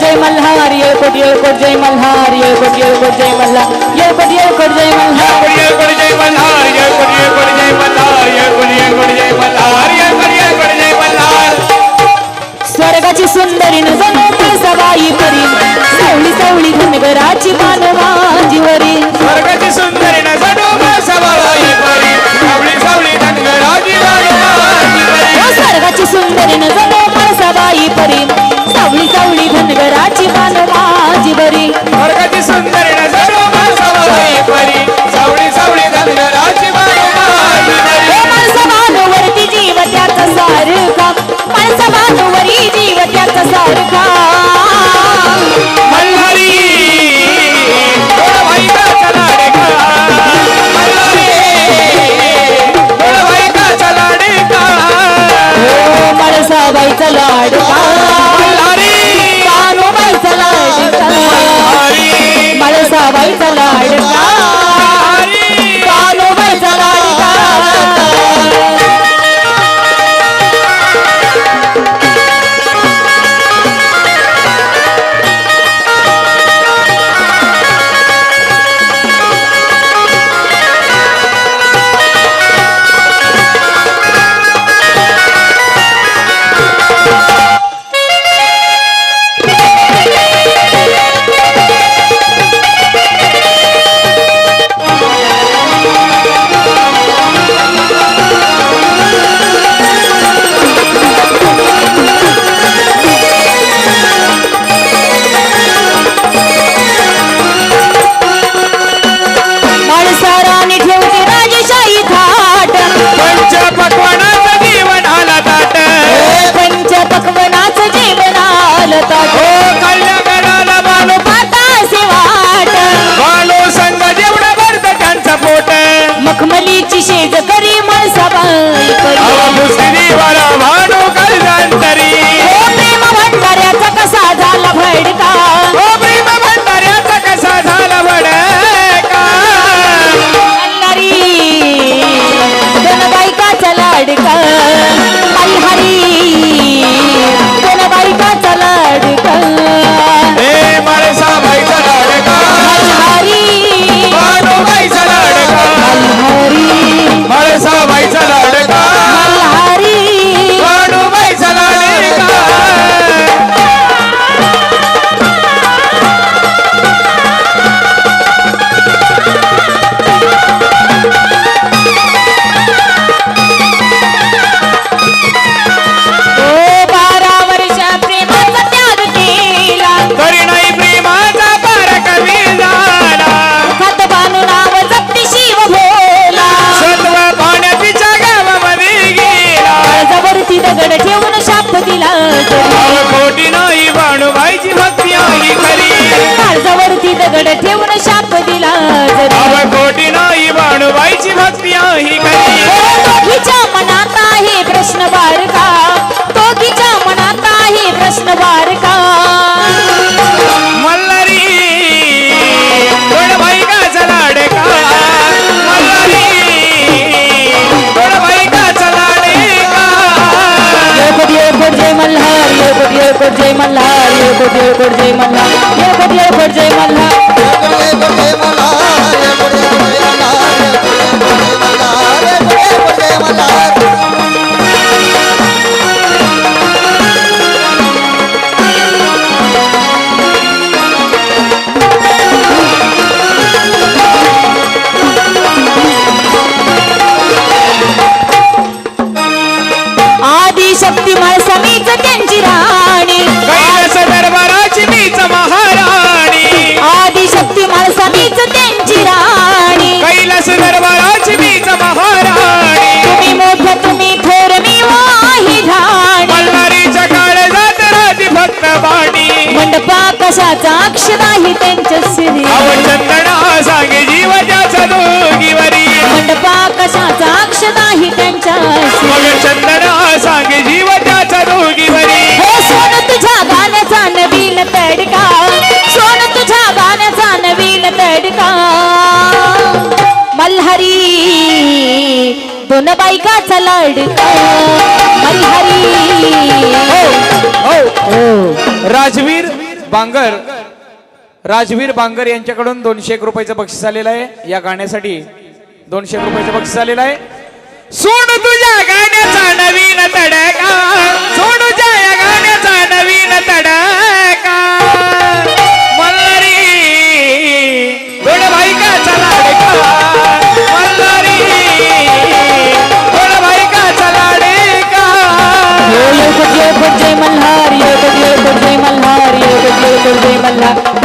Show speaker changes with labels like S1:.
S1: జై మల్హార్
S2: ఏ కొట్ ఏ కొట్ జై మల్హార్
S1: ఏ కొట్ ఏ కొట్ జై మల్హార్
S2: ఏ కొట్ ఏ కొట్ జై
S1: మల్హార్ i don't शाप दिला
S2: खोटी नाही बाणूबाईची भक्ती आहे
S1: हो दोघीच्या मनात आहे प्रश्न बारका. का मनात आहे प्रश्न बारका.
S2: ఒకటి జై
S1: మల్లా ఒకటి ఒకటి జై మల్లా. ఒకటి ఒకటి
S2: జై మల్లా ఒకటి ఒకటి జై
S1: మల్లా. कशाचा अक्षराही त्यांच्या
S2: शिरी चंदना सांगे जीवाच्या दोघीवरी
S1: मंडपा कशाचा अक्षराही त्यांच्या
S2: शिरी चंदना सांगे जीवाच्या दोघीवरी
S1: हे हो, सोन तुझ्या गाण्याचा नवीन तडका. सोन तुझ्या गाण्याचा नवीन तडका. मल्हारी दोन बायकाचा लडका. मल्हारी. हो, हो,
S2: राजवीर बांगर राजवीर बांगर यांच्याकडून दोनशे एक रुपयाचं बक्षीस आलेलं आहे. या गाण्यासाठी दोनशे एक रुपयाचं बक्षीस आलेलं आहे. सोड तुझ्या गाण्याचा नवीन तडका. सोड तुझ्या गाण्याचा नवीन तडका.
S1: देवल्ला